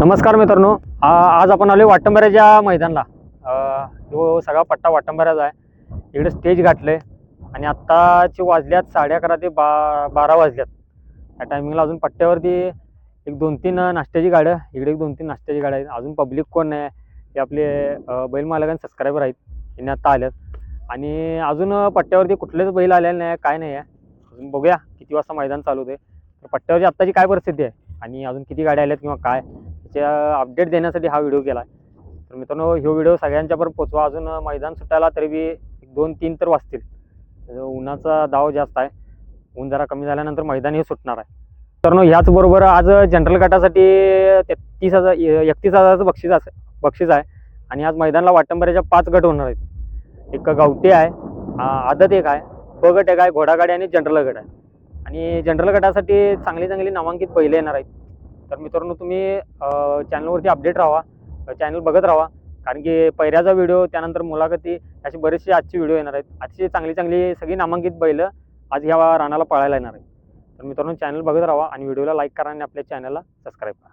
नमस्कार मित्रांनो. आज आपण आलो वाटंबऱ्याच्या मैदानला. जो सगळा पट्टा वाटंबऱ्याचा आहे. इकडे स्टेज गाठले आणि आत्ताचे वाजल्यात साडे अकरा ते बा बारा वाजल्यात. त्या टायमिंगला अजून पट्ट्यावरती एक दोन तीन नाश्त्याची गाड्या इकडे एक दोन तीन नाश्त्याची गाड्या आहेत. अजून पब्लिक कोण नाही ते आपले बैल मालक सबस्क्रायबर आहेत. यांनी आत्ता आल्यात. आणि अजून पट्ट्यावरती कुठलेच बैल आलेले नाही काय नाही आहे. अजून बघूया किती वाजता मैदान चालू होते तर पट्ट्यावरची आत्ताची काय परिस्थिती आहे? आणि अजून किती गाड्या आल्यात किंवा काय? त्याच्या अपडेट देण्यासाठी हा व्हिडिओ केला आहे तर मित्रांनो ह्यो व्हिडिओ सगळ्यांच्यापर्यंत पोचवा अजून मैदान सुटायला तरी बी दोन तीन तर वाचतील उन्हाचा दाव जास्त आहे. ऊन जरा कमी झाल्यानंतर मैदान हे सुटणार आहे. मित्रांनो ह्याचबरोबर आज जनरल गटासाठी तेहतीस हजार एकतीस हजाराचं बक्षीस असं बक्षीस आहे. आणि आज मैदानाला वाटंबऱ्याच्या पाच गट होणार आहेत. एक गावठी आहे आदत एक आहे ब गट एक आहे घोडागाडी आणि जनरल गट आहे. आणि जनरल गटासाठी चांगली चांगली नामांकित पहिले येणार आहेत. तर मित्रांनो तुम्ही चॅनलवरती अपडेट राहा चॅनल बघत राहा कारण की पहिल्याचा व्हिडिओ त्यानंतर मुलाखती असे बरेचसे आजची व्हिडिओ येणार आहेत. आजची चांगली चांगली सगळी नामांकित बैलं आज ह्या रानाला पळायला येणार आहेत. तर मित्रांनो चॅनल बघत राहा आणि व्हिडिओला लाईक करा आणि आपल्या चॅनलला सबस्क्राईब करा.